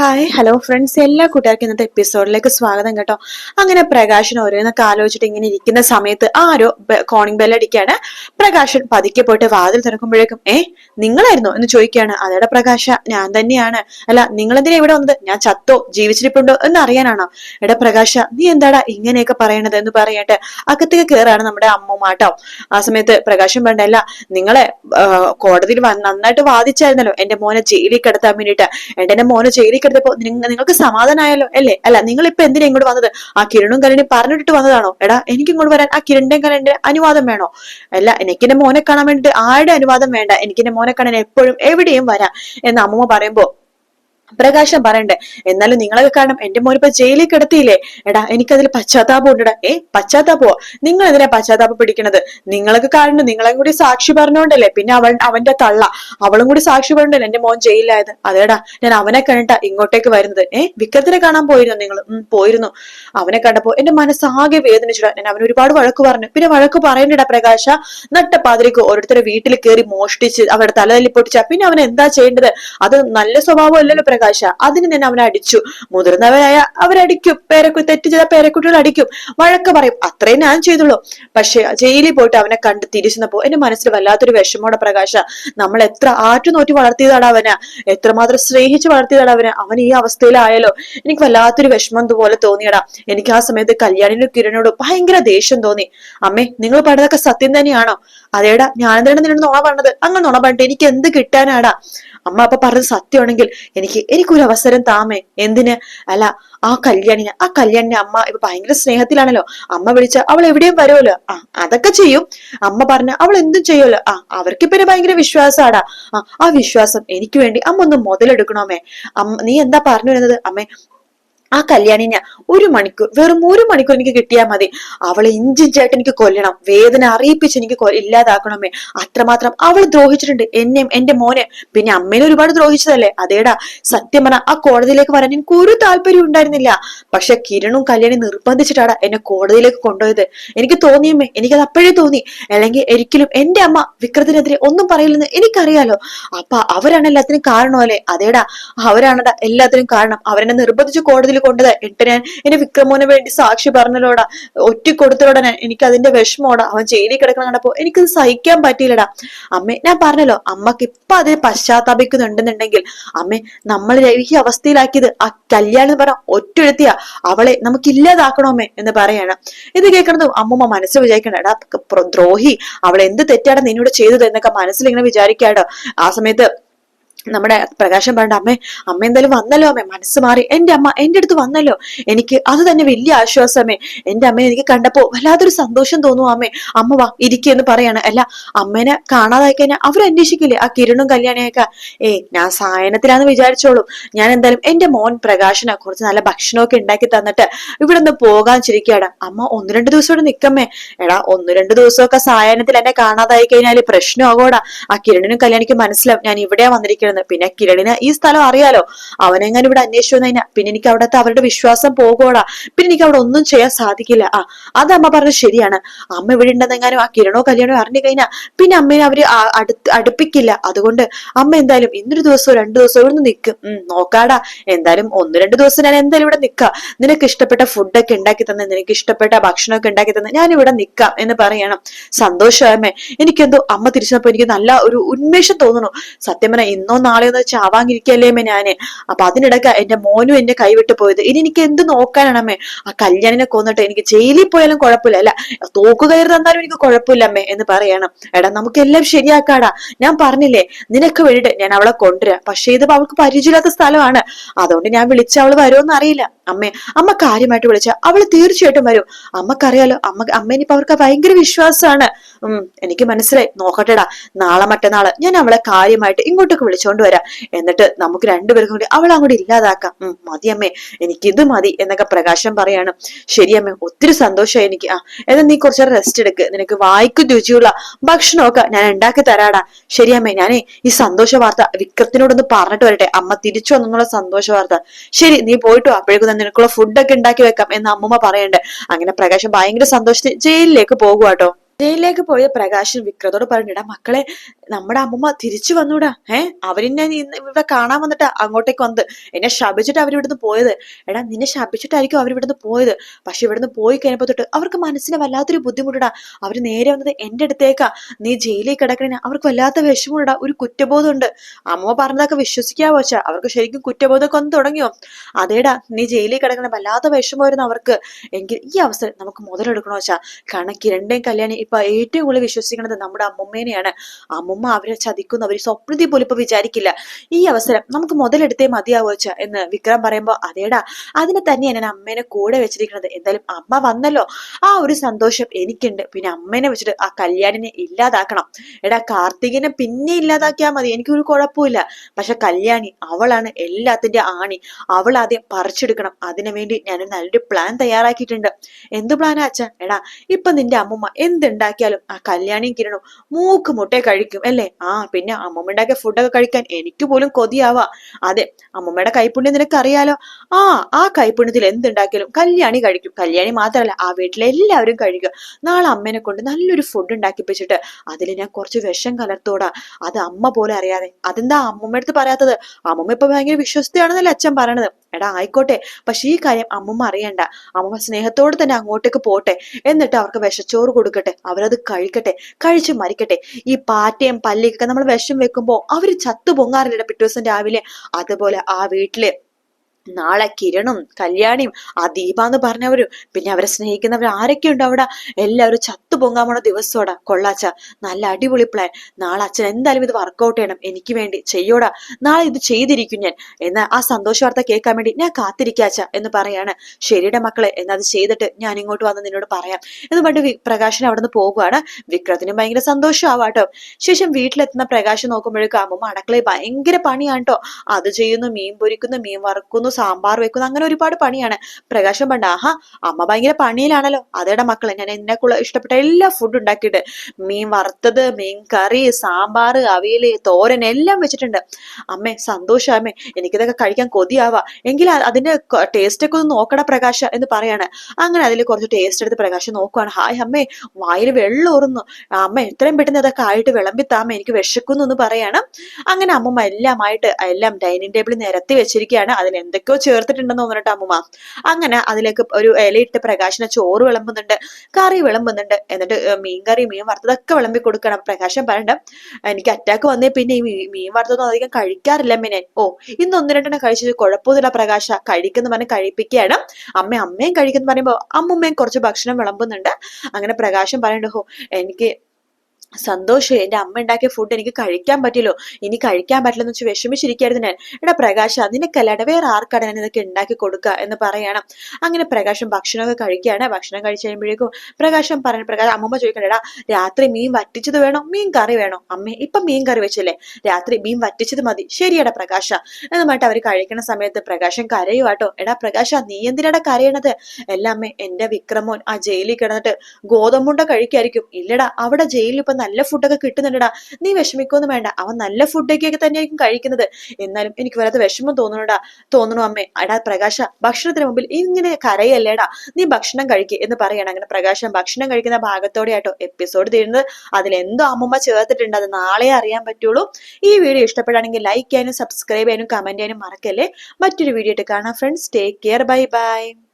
Hi hello friends എല്ലാ കൂട്ടുകാർക്കും ഇന്നത്തെ എപ്പിസോഡിലേക്ക് സ്വാഗതം കേട്ടോ. അങ്ങനെ പ്രകാശൻ ഓരോന്നൊക്കെ ആലോചിച്ചിട്ട് ഇങ്ങനെ ഇരിക്കുന്ന സമയത്ത് ആരോ കോണിംഗ് ബെല്ലടിക്കാണ് പ്രകാശൻ പതുക്കെ പോയിട്ട് വാതിൽ തുറക്കുമ്പോഴേക്കും ഏ നിങ്ങളായിരുന്നോ? എന്ന് ചോദിക്കുകയാണ്. അതേടെ പ്രകാശ ഞാൻ തന്നെയാണ്. അല്ല നിങ്ങൾ എന്തിനാ ഇവിടെ വന്നത്? ഞാൻ ചത്തോ ജീവിച്ചിരിപ്പുണ്ടോ എന്ന് അറിയാനാണോ? എടാ പ്രകാശ നീ എന്താടാ ഇങ്ങനെയൊക്കെ പറയണത്? എന്ന് പറയട്ടെ. അകത്തേക്ക് കയറാണ് നമ്മുടെ അമ്മമാട്ടോ ആ സമയത്ത് പ്രകാശൻ വേണ്ടല്ല നിങ്ങളെ കോടതിയിൽ നന്നായിട്ട് വാദിച്ചായിരുന്നല്ലോ എന്റെ മോനെ ജയിലിൽ കിടത്താൻ വേണ്ടിയിട്ട്. എന്റെ മോനെ ജയിലിൽ കിടത്തപ്പോ നിങ്ങ- നിങ്ങൾക്ക് സമാധാനമായല്ലോ അല്ലേ? അല്ല നിങ്ങൾ ഇപ്പൊ എന്തിനാ ഇങ്ങോട്ട് വന്നത്? ആ കിരണും കലനും പറഞ്ഞിട്ട് വന്നതാണോ? എടാ എനിക്ക് ഇങ്ങോട്ട് വരാൻ ആ കിരണിന്റെയും കലന്റെ അനുവാദം വേണോ? അല്ല എനിക്ക് എന്റെ മോനെ കാണാൻ വേണ്ടിട്ട് ആരുടെ അനുവാദം വേണ്ട? എനിക്ക് എന്റെ മോനെ കാണാൻ എപ്പോഴും എവിടെയും വരാം. എന്ന് അമ്മൂമ്മ പറയുമ്പോ പ്രകാശം പറയണ്ടേ? എന്നാലും നിങ്ങളൊക്കെ കാരണം എന്റെ മോനിപ്പോ ജയിലിൽ കിടത്തിയില്ലേ? എടാ എനിക്കതിൽ പശ്ചാത്താപം ഉണ്ടടാ. ഏ പശ്ചാത്താപോ നിങ്ങൾ എന്തിനാ പശ്ചാത്താപം പിടിക്കണത്? നിങ്ങളൊക്കെ കാരണം നിങ്ങളെ കൂടി സാക്ഷി പറഞ്ഞോണ്ടല്ലേ? പിന്നെ അവൻ അവന്റെ തള്ള. അവളും കൂടി സാക്ഷി പറഞ്ഞോണ്ടല്ലേ എന്റെ മോൻ ജയിലിലായത്? അതേടാ ഞാൻ അവനെ കണ്ടിട്ടാ ഇങ്ങോട്ടേക്ക് വരുന്നത്. ഏ വിക്രത്തിനെ കാണാൻ പോയിരുന്നു നിങ്ങൾ ഉം പോയിരുന്നു. അവനെ കണ്ടപ്പോ എന്റെ മനസ്സാകെ വേദനിച്ചിടാ ഞാൻ അവൻ ഒരുപാട് വഴക്ക് പറഞ്ഞു. പിന്നെ വഴക്ക് പറയണ്ടടാ പ്രകാശ? നട്ടപ്പാതിരിക്ക് ഓരോരുത്തരുടെ വീട്ടിൽ കയറി മോഷ്ടിച്ച് അവരുടെ തലതല്ലി പൊട്ടിച്ച പിന്നെ അവൻ എന്താ ചെയ്യേണ്ടത്? അത് നല്ല സ്വഭാവമല്ലല്ലോ പ്രകാശ. അതിന് ഞാൻ അവനെ അടിച്ചു. മുതിർന്നവരായ അവരടിക്കും. പേരക്കു തെറ്റ് ചെയ്ത പേരക്കുട്ടികൾ അടിക്കും. വഴക്ക് പറയും. അത്രയും ഞാൻ ചെയ്തുള്ളൂ. പക്ഷെ ജയിലിൽ പോയിട്ട് അവനെ കണ്ട് തിരിച്ചെന്നപ്പോ എന്റെ മനസ്സിൽ വല്ലാത്തൊരു വിഷമോടെ പ്രകാശ. നമ്മൾ എത്ര ആറ്റുനോറ്റി വളർത്തിയതാടാ അവന്. എത്രമാത്രം സ്നേഹിച്ച് വളർത്തിയതാടാ അവന്. അവൻ ഈ അവസ്ഥയിലായാലോ എനിക്ക് വല്ലാത്തൊരു വിഷമം പോലെ തോന്നിയടാ. എനിക്ക് ആ സമയത്ത് കല്യാണിനും കിരണിനോട് ഭയങ്കര ദേഷ്യം തോന്നി. അമ്മേ നിങ്ങൾ പറഞ്ഞതൊക്കെ സത്യം തന്നെയാണോ? അതേടാ ഞാനെന്താണ് നിന്നോട് നുണ പറഞ്ഞത്? അങ്ങനെ നുണ പറഞ്ഞിട്ട് എനിക്ക് എന്ത് കിട്ടാനാടാ? അമ്മ അപ്പൊ പറഞ്ഞത് സത്യമാണെങ്കിൽ എനിക്ക് എനിക്കൊരു അവസരം താമേ. എന്തിന്? അല്ല ആ കല്യാണിന് ആ കല്യാണിനെ അമ്മ ഇപ്പൊ ഭയങ്കര സ്നേഹത്തിലാണല്ലോ. അമ്മ വിളിച്ച അവൾ എവിടെയും വരുമല്ലോ? ആ അതൊക്കെ ചെയ്യും. അമ്മ പറഞ്ഞ അവൾ എന്തും ചെയ്യുമല്ലോ? ആ അവർക്ക് പിന്നെ ഭയങ്കര വിശ്വാസമാടാ ആ ആ വിശ്വാസം എനിക്ക് വേണ്ടി അമ്മ ഒന്ന് മുതലെടുക്കണോമേ അമ്മ നീ എന്താ പറഞ്ഞു വരുന്നത്? അമ്മേ ആ കല്യാണിനെ ഒരു മണിക്കൂർ വെറും ഒരു മണിക്കൂർ എനിക്ക് കിട്ടിയാൽ മതി. അവളെ ഇഞ്ചിഞ്ചായിട്ട് എനിക്ക് കൊല്ലണം. വേദന അറിയിപ്പിച്ച് എനിക്ക് ഇല്ലാതാക്കണമേ. അത്രമാത്രം അവൾ ദ്രോഹിച്ചിട്ടുണ്ട്. എന്നെയും എന്റെ മോനെ. പിന്നെ അമ്മേനെ ഒരുപാട് ദ്രോഹിച്ചതല്ലേ? അതേടാ. സത്യം പറഞ്ഞ ആ കോടതിയിലേക്ക് വരാൻ എനിക്ക് ഒരു താല്പര്യം ഉണ്ടായിരുന്നില്ല. പക്ഷെ കിരണും കല്യാണി നിർബന്ധിച്ചിട്ടാടാ എന്നെ കോടതിയിലേക്ക് കൊണ്ടുപോയത്. എനിക്ക് തോന്നിയമ്മേ എനിക്കത് അപ്പോഴേ തോന്നി. അല്ലെങ്കിൽ ഒരിക്കലും എന്റെ അമ്മ വിക്രത്തിനെതിരെ ഒന്നും പറയില്ലെന്ന് എനിക്കറിയാലോ. അപ്പൊ അവരാണ് എല്ലാത്തിനും കാരണം അല്ലേ അതേടാ. അവരാണടാ എല്ലാത്തിനും കാരണം. അവരെന്നെ നിർബന്ധിച്ച് കോടതിയിൽ കൊണ്ടത്. എന്നിട്ട് ഞാൻ എന്റെ വിക്രമോന് വേണ്ടി സാക്ഷി പറഞ്ഞലോടാ ഒറ്റ കൊടുത്തലോടാ ഞാൻ. എനിക്ക് അതിന്റെ വിഷമോടാ. അവൻ ജയിലിൽ കിടക്കണം കണ്ടപ്പോ എനിക്കത് സഹിക്കാൻ പറ്റിയില്ലടാ. അമ്മേ ഞാൻ പറഞ്ഞല്ലോ അമ്മയ്ക്ക് ഇപ്പൊ അതിന് പശ്ചാത്താപിക്കുന്നുണ്ടെന്നുണ്ടെങ്കിൽ അമ്മേ നമ്മൾ ഈ അവസ്ഥയിലാക്കിയത് ആ കല്യാണം എന്ന് പറഞ്ഞ ഒറ്റയെഴുത്തിയാ അവളെ നമുക്ക് ഇല്ലാതാക്കണമേ എന്ന് പറയണം. ഇത് കേൾക്കണത് അമ്മൂമ്മ മനസ്സിൽ വിചാരിക്കണടാ ദ്രോഹി. അവളെ എന്ത് തെറ്റാണ് നിന്നോട് ചെയ്തത് എന്നൊക്കെ മനസ്സിൽ ഇങ്ങനെ വിചാരിക്കാടോ ആ സമയത്ത് നമ്മുടെ പ്രകാശം പറഞ്ഞ അമ്മേ അമ്മ എന്തായാലും വന്നല്ലോ അമ്മേ മനസ്സ് മാറി. എന്റെ അമ്മ എന്റെ അടുത്ത് വന്നല്ലോ. എനിക്ക് അത് തന്നെ വലിയ ആശ്വാസമേ. എന്റെ അമ്മയെ എനിക്ക് കണ്ടപ്പോ വല്ലാത്തൊരു സന്തോഷം തോന്നുന്നു അമ്മേ. അമ്മ വാ ഇരിക്കെന്ന് പറയാണ്. അല്ല അമ്മേനെ കാണാതായി കഴിഞ്ഞാൽ അവർ അന്വേഷിക്കില്ലേ? ആ കിരണും കല്യാണിയൊക്കെ. ഏ ഞാൻ സായനത്തിലാന്ന് വിചാരിച്ചോളൂ. ഞാൻ എന്തായാലും എന്റെ മോൻ പ്രകാശന കുറച്ച് നല്ല ഭക്ഷണമൊക്കെ ഉണ്ടാക്കി തന്നിട്ട് ഇവിടെ നിന്ന് പോകാൻ ചിരിക്കുകയാണ്. അമ്മ ഒന്ന് രണ്ട് ദിവസം ഇവിടെ നിക്കമ്മേ എടാ ഒന്ന് രണ്ട് ദിവസമൊക്കെ സായനത്തിൽ എന്നെ കാണാതായി കഴിഞ്ഞാൽ പ്രശ്നമാകോടാ ആ കിരണിനും കല്യാണിക്കും മനസ്സിലാവും. ഞാൻ ഇവിടെയാ വന്നിരിക്കുന്നത് പിന്നെ കിരണിന് ഈ സ്ഥലം അറിയാലോ. അവനെങ്ങനെ ഇവിടെ അന്വേഷിച്ചു കഴിഞ്ഞാൽ പിന്നെ എനിക്ക് അവിടുത്തെ അവരുടെ വിശ്വാസം പോകോടാ പിന്നെ എനിക്ക് അവിടെ ഒന്നും ചെയ്യാൻ സാധിക്കില്ല. ആ അത് അമ്മ പറഞ്ഞത് ശരിയാണ്. അമ്മ ഇവിടെ ഉണ്ടെന്നെങ്ങാനും ആ കിരണോ കല്യാണോ അറിഞ്ഞു കഴിഞ്ഞാൽ പിന്നെ അമ്മേനെ അവർ അടുത്ത് അടുപ്പിക്കില്ല. അതുകൊണ്ട് അമ്മ എന്തായാലും ഇന്നൊരു ദിവസമോ രണ്ടു ദിവസമോ ഇവിടെ നിൽക്കും നോക്കാടാ. എന്തായാലും ഒന്ന് രണ്ട് ദിവസം ഞാൻ എന്തായാലും ഇവിടെ നിൽക്കാം നിനക്ക് ഇഷ്ടപ്പെട്ട ഫുഡൊക്കെ ഉണ്ടാക്കി തന്നെ നിനക്ക് ഇഷ്ടപ്പെട്ട ഭക്ഷണമൊക്കെ ഉണ്ടാക്കി തന്നെ ഞാൻ ഇവിടെ നിൽക്കാം എന്ന് പറയണം. സന്തോഷമേ എനിക്കെന്തോ അമ്മ തിരിച്ചപ്പോ എനിക്ക് നല്ല ഒരു ഉന്മേഷം തോന്നുന്നു. സത്യം പറഞ്ഞാൽ ഇന്നോ നാളെയോ ഒന്ന് ചാവാങ്ങിരിക്കല്ലേ അമ്മേ ഞാൻ? അപ്പൊ അതിനിടയ്ക്ക് എന്റെ മോനും എന്നെ കൈവിട്ട് പോയത്. ഇനി എനിക്ക് എന്ത് നോക്കാനാണ് അമ്മേ? ആ കല്യാണിനെ കൊന്നിട്ട് എനിക്ക് ജയിലിൽ പോയാലും കുഴപ്പമില്ല. അല്ല തോക്ക് കയറി തന്നാലും എനിക്ക് കുഴപ്പമില്ല അമ്മേ എന്ന് പറയണം. എടാ നമുക്കെല്ലാം ശരിയാക്കാടാ. ഞാൻ പറഞ്ഞില്ലേ നിനക്ക് വേണ്ടിട്ട് ഞാൻ അവളെ കൊണ്ടുവരാം. പക്ഷേ ഇത് അവൾക്ക് പരിചയമില്ലാത്ത സ്ഥലമാണ്. അതുകൊണ്ട് ഞാൻ വിളിച്ച അവൾ വരുമെന്ന് അറിയില്ല. അമ്മേ അമ്മ കാര്യമായിട്ട് വിളിച്ച അവൾ തീർച്ചയായിട്ടും വരും. അമ്മക്കറിയാലോ അമ്മ അമ്മേനിപ്പോ അവർക്ക് ഭയങ്കര വിശ്വാസമാണ്. ഉം എനിക്ക് മനസ്സിലായി. നോക്കട്ടെടാ നാളെ മറ്റന്നാൾ ഞാൻ അവളെ കാര്യമായിട്ട് ഇങ്ങോട്ടേക്ക് വിളിച്ചോണ്ട് വരാം. എന്നിട്ട് നമുക്ക് രണ്ടുപേർക്കും കൂടി അവളെ അങ്ങോട്ട് ഇല്ലാതാക്കാം. ഉം മതി അമ്മേ. എനിക്ക് ഇത് മതി എന്നൊക്കെ പ്രകാശം പറയാണ്. ശരി അമ്മേ ഒത്തിരി സന്തോഷമായി എനിക്ക്. ആ എന്നാ നീ കുറച്ച് റെസ്റ്റ് എടുക്ക്. നിനക്ക് വായിക്കും രുചിയുള്ള ഭക്ഷണമൊക്കെ ഞാൻ ഉണ്ടാക്കി തരാടാ. ശരി അമ്മേ ഞാനേ ഈ സന്തോഷ വാർത്ത വിക്രത്തിനോടൊന്ന് പറഞ്ഞിട്ട് വരട്ടെ. അമ്മ തിരിച്ചു വന്നുള്ള സന്തോഷ വാർത്ത. ശരി നീ പോയിട്ട്. അപ്പോഴേക്കും നിനക്കുള്ള ഫുഡൊക്കെ ഉണ്ടാക്കി വെക്കാം എന്ന് അമ്മൂമ്മ പറയണ്ടേ. അങ്ങനെ പ്രകാശം ഭയങ്കര സന്തോഷത്തിൽ ജയിലിലേക്ക് പോകുവാട്ടോ. ജയിലിലേക്ക് പോയ പ്രകാശൻ വിക്രതോട് പറഞ്ഞിടാ മക്കളെ നമ്മുടെ അമ്മമ്മ തിരിച്ചു വന്നൂടാ. ഏ? അവരിന്നെ ഇവിടെ കാണാൻ വന്നിട്ടാ അങ്ങോട്ടേക്ക് വന്നത്. എന്നെ ശപിച്ചിട്ട് അവരിവിടുന്ന് പോയത്. എടാ നിന്നെ ശപിച്ചിട്ടായിരിക്കും അവരിവിടുന്ന് പോയത്. പക്ഷെ ഇവിടുന്ന് പോയി കഴിഞ്ഞപ്പോ തൊട്ട് അവർക്ക് മനസ്സിന് വല്ലാത്തൊരു ബുദ്ധിമുട്ടിടാ അവർ നേരെ വന്നത് എന്റെ അടുത്തേക്കാ. നീ ജയിലിൽ കിടക്കണേ അവർക്ക് വല്ലാത്ത വിഷമമുണ്ടാ. ഒരു കുറ്റബോധമുണ്ട്. അമ്മ പറഞ്ഞതൊക്കെ വിശ്വസിക്കാവോ വെച്ചാ. അവർക്ക് ശരിക്കും കുറ്റബോധമൊക്കെ വന്ന് തുടങ്ങിയോ? അതേടാ നീ ജയിലിൽ കിടക്കണ വല്ലാത്ത വിഷമമായിരുന്നു അവർക്ക്. എങ്കിൽ ഈ അവസരം നമുക്ക് മുതലെടുക്കണോ വെച്ചാ? കാരണം കിരണിന്റെയും കല്യാണി ഇപ്പൊ ഏറ്റവും കൂടുതൽ വിശ്വസിക്കുന്നത് നമ്മുടെ അമ്മുമ്മേനെയാണ്. അമ്മുമ്മ അവരെ ചതിക്കുന്നു. അവർ സ്വപ്നത്തിൽ പോലും ഇപ്പൊ വിചാരിക്കില്ല. ഈ അവസരം നമുക്ക് മുതലെടുത്തേ മതിയാവോ എന്ന് വിക്രം പറയുമ്പോൾ അതേടാ അതിനെ തന്നെയാണ് ഞാൻ അമ്മേനെ കൂടെ വെച്ചിരിക്കുന്നത്. എന്തായാലും അമ്മ വന്നല്ലോ. ആ ഒരു സന്തോഷം എനിക്കുണ്ട്. പിന്നെ അമ്മേനെ വെച്ചിട്ട് ആ കല്യാണിനെ ഇല്ലാതാക്കണം. എടാ കാർത്തികനെ പിന്നെ ഇല്ലാതാക്കിയാൽ മതി. എനിക്കൊരു കുഴപ്പമില്ല പക്ഷെ കല്യാണി അവളാണ് എല്ലാത്തിന്റെ ആണി. അവൾ ആദ്യം പറിച്ചെടുക്കണം. അതിനു വേണ്ടി ഞാൻ നല്ലൊരു പ്ലാൻ തയ്യാറാക്കിയിട്ടുണ്ട്. എന്ത് പ്ലാനാ അച്ഛ? എടാ ഇപ്പൊ നിന്റെ അമ്മമ്മ എന്തുണ്ടാക്കിയാലും ആ കല്യാണിയും കിരണും മൂക്ക് മുട്ടേ കഴിക്കും അല്ലേ? ആ പിന്നെ അമ്മമ്മ ഉണ്ടാക്കിയ ഫുഡൊക്കെ കഴിക്കാൻ എനിക്ക് പോലും കൊതിയാവാ. അതെ അമ്മമ്മയുടെ കൈപ്പുണ്യം നിനക്കറിയാലോ? ആ ആ കൈപ്പുണ്യത്തിൽ എന്തുണ്ടാക്കിയാലും കല്യാണി കഴിക്കും. കല്യാണി മാത്രമല്ല ആ വീട്ടിലെ എല്ലാവരും കഴിക്കുക. നാളെ അമ്മേനെ കൊണ്ട് നല്ലൊരു ഫുഡ് ഉണ്ടാക്കിപ്പിച്ചിട്ട് അതിൽ ഞാൻ കുറച്ച് വിഷം കലർത്തോടാ. അത് അമ്മ പോലെ അറിയാതെ. അതെന്താ അമ്മമ്മ അടുത്ത് പറയാത്തത്? അമ്മമ്മ ഇപ്പൊ ഭയങ്കര വിശ്വസ്തയാണെന്നല്ലേ അച്ഛൻ പറയണത്? എടാ ആയിക്കോട്ടെ. പക്ഷെ ഈ കാര്യം അമ്മമ്മ അറിയണ്ട. അമ്മമ്മ സ്നേഹത്തോടെ തന്നെ അങ്ങോട്ടേക്ക് പോട്ടെ. എന്നിട്ട് അവർക്ക് വിഷച്ചോറ് കൊടുക്കട്ടെ. അവരത് കഴിക്കട്ടെ. കഴിച്ച് മരിക്കട്ടെ. ഈ പാറ്റയും പല്ലിക്കൊക്കെ നമ്മൾ വിഷം വെക്കുമ്പോൾ അവർ ചത്തു പൊങ്ങാറില്ല പിറ്റേ ദിവസം രാവിലെ. അതുപോലെ ആ വീട്ടിൽ നാളെ കിരണും കല്യാണിയും ആ ദീപ എന്ന് പറഞ്ഞവരും പിന്നെ അവരെ സ്നേഹിക്കുന്നവർ ആരൊക്കെയുണ്ട് അവിടെ? എല്ലാവരും ചത്തു പൊങ്ങാൻ ദിവസോടാ. കൊള്ളാച്ച. നല്ല അടിപൊളി പ്ലാൻ നാളെ അച്ഛൻ എന്തായാലും ഇത് വർക്കൗട്ട് ചെയ്യണം. എനിക്ക് വേണ്ടി. ചെയ്യോടാ. നാളെ ഇത് ചെയ്തിരിക്കും ഞാൻ. എന്നാ ആ സന്തോഷ വാർത്ത കേൾക്കാൻ വേണ്ടി ഞാൻ കാത്തിരിക്കാച്ച എന്ന് പറയാണ് ശരിയുടെ മക്കളെ. എന്നത് ചെയ്തിട്ട് ഞാൻ ഇങ്ങോട്ട് വന്ന് നിന്നോട് പറയാം. എന്ന് പറഞ്ഞിട്ട് വി- പ്രകാശൻ അവിടെ നിന്ന് പോകുവാണ് വിക്രത്തിനും ഭയങ്കര സന്തോഷമാവാട്ടോ. ശേഷം വീട്ടിലെത്തുന്ന പ്രകാശം നോക്കുമ്പോഴേക്കും അമ്മമ്മ അടക്കളയിൽ ഭയങ്കര പണിയാണ് കേട്ടോ അത് ചെയ്യുന്നു മീൻ പൊരിക്കുന്നു മീൻ വറുക്കുന്നു സാമ്പാർ വെക്കുന്നു. അങ്ങനെ ഒരുപാട് പണിയാണ്. പ്രകാശം പണ്ട് ആഹാ അമ്മ ഭയങ്കര പണിയിലാണല്ലോ. അതേടെ മക്കളെ. ഞാൻ എന്നെ ഇഷ്ടപ്പെട്ട എല്ലാ ഫുഡ് ഉണ്ടാക്കിയിട്ട്. മീൻ വറുത്തത് മീൻ കറി സാമ്പാർ അവിയൽ തോരൻ എല്ലാം വെച്ചിട്ടുണ്ട്. അമ്മേ സന്തോഷം അമ്മേ. എനിക്കിതൊക്കെ കഴിക്കാൻ കൊതിയാവാ. എങ്കിൽ അതിന്റെ ടേസ്റ്റ് ഒക്കെ ഒന്ന് നോക്കട പ്രകാശ എന്ന് പറയാണ്. അങ്ങനെ അതിൽ കുറച്ച് ടേസ്റ്റ് എടുത്ത് പ്രകാശം നോക്കുവാണ്. ഹായ് അമ്മേ വായിൽ വെള്ളം ഊറുന്നു. അമ്മ എത്രയും പെട്ടെന്ന് അതൊക്കെ ആയിട്ട് വിളമ്പിത്താമ്മ എനിക്ക് വിശക്കുന്നു എന്ന് പറയാണ്. അങ്ങനെ അമ്മമ്മ എല്ലാമായിട്ട് എല്ലാം ഡൈനിങ് ടേബിൾ നിരത്തി വെച്ചിരിക്കുകയാണ്. അതിൽ എന്തൊക്കെയോ ചേർത്തിട്ടുണ്ടെന്ന് തോന്നിട്ട് അമ്മമ്മ. അങ്ങനെ അതിലേക്ക് ഒരു ഇലയിട്ട് പ്രകാശിനെ ചോറ് വിളമ്പുന്നുണ്ട്. കറി വിളമ്പുന്നുണ്ട്. എന്നിട്ട് മീൻ കറി മീൻ വറുത്തതൊക്കെ വിളമ്പി കൊടുക്കണം. പ്രകാശം പറയണ്ട എനിക്ക് അറ്റാക്ക് വന്നേ പിന്നെ ഈ മീൻ വറുത്തൊന്നും അധികം കഴിക്കാറില്ല അമ്മേനെ ഓ ഇന്ന് ഒന്ന് രണ്ടെണ്ണം കഴിച്ചത് കുഴപ്പമൊന്നുമില്ല പ്രകാശ. കഴിക്കുന്ന പറഞ്ഞ് കഴിപ്പിക്കുകയാണ്. അമ്മ അമ്മയും കഴിക്കുന്ന പറയുമ്പോൾ അമ്മുമ്മയും കുറച്ച് ഭക്ഷണം വിളമ്പുന്നുണ്ട്. അങ്ങനെ പ്രകാശം പറയണ്ട ഹോ എനിക്ക് സന്തോഷം എന്റെ അമ്മ ഉണ്ടാക്കിയ ഫുഡ് എനിക്ക് കഴിക്കാൻ പറ്റില്ലോ ഇനി കഴിക്കാൻ പറ്റില്ലെന്ന് വെച്ച് വിഷമിച്ചിരിക്കായിരുന്നു ഞാൻ. എടാ പ്രകാശ് നിനക്കല്ലാതെ വേറെ ആർക്കാണ് ഞാൻ ഇതൊക്കെ ഉണ്ടാക്കി കൊടുക്കുക എന്ന് പറയണം. അങ്ങനെ പ്രകാശം ഭക്ഷണമൊക്കെ കഴിക്കുകയാണ്. ഭക്ഷണം കഴിച്ചു കഴിയുമ്പോഴേക്കും പ്രകാശം പറഞ്ഞു പ്രകാശം അമ്മമ്മ ചോദിക്കണ്ടടാ രാത്രി മീൻ വറ്റിച്ചത് വേണോ? മീൻ കറി വേണോ? അമ്മേ ഇപ്പൊ മീൻ കറി വെച്ചല്ലേ. രാത്രി മീൻ വറ്റിച്ചത് മതി. ശരിയടാ പ്രകാശ. എന്നുമായിട്ട് അവർ കഴിക്കുന്ന സമയത്ത് പ്രകാശം കരയുവാട്ടോ. എടാ പ്രകാശ നീ എന്തിനാടാ കരയണത്? എല്ലാം അമ്മേ എന്റെ വിക്രമോൻ ആ ജയിലിൽ കിടന്നിട്ട് ഗോതമ്പുണ്ട കഴിക്കായിരിക്കും. ഇല്ലടാ അവിടെ ജയിലിൽ ഇപ്പൊ നല്ല ഫുഡൊക്കെ കിട്ടുന്നുണ്ടടാ. നീ വിഷമിക്കൊന്നും വേണ്ട. അവൻ നല്ല ഫുഡൊക്കെ തന്നെയായിരിക്കും കഴിക്കുന്നത്. എന്നാലും എനിക്ക് വല്ലാത്ത വിഷമം തോന്നണടാ. തോന്നണു അമ്മേ. അടാ പ്രകാശ ഭക്ഷണത്തിന് മുമ്പിൽ ഇങ്ങനെ കരയല്ലേടാ. നീ ഭക്ഷണം കഴിക്കുക എന്ന് പറയണം അങ്ങനെ പ്രകാശം. ഭക്ഷണം കഴിക്കുന്ന ഭാഗത്തോടെ ആട്ടോ എപ്പിസോഡ് തീരുന്നത്. അതിൽ എന്തോ അമ്മമ്മ ചേർത്തിട്ടുണ്ട്. അത് നാളെ അറിയാൻ പറ്റുള്ളൂ. ഈ വീഡിയോ ഇഷ്ടപ്പെടുകയാണെങ്കിൽ ലൈക്ക് ചെയ്യാനും സബ്സ്ക്രൈബ് ചെയ്യാനും കമന്റ് ചെയ്യാനും മറക്കല്ലേ. മറ്റൊരു വീഡിയോ ആയിട്ട് കാണാം friends take care bye bye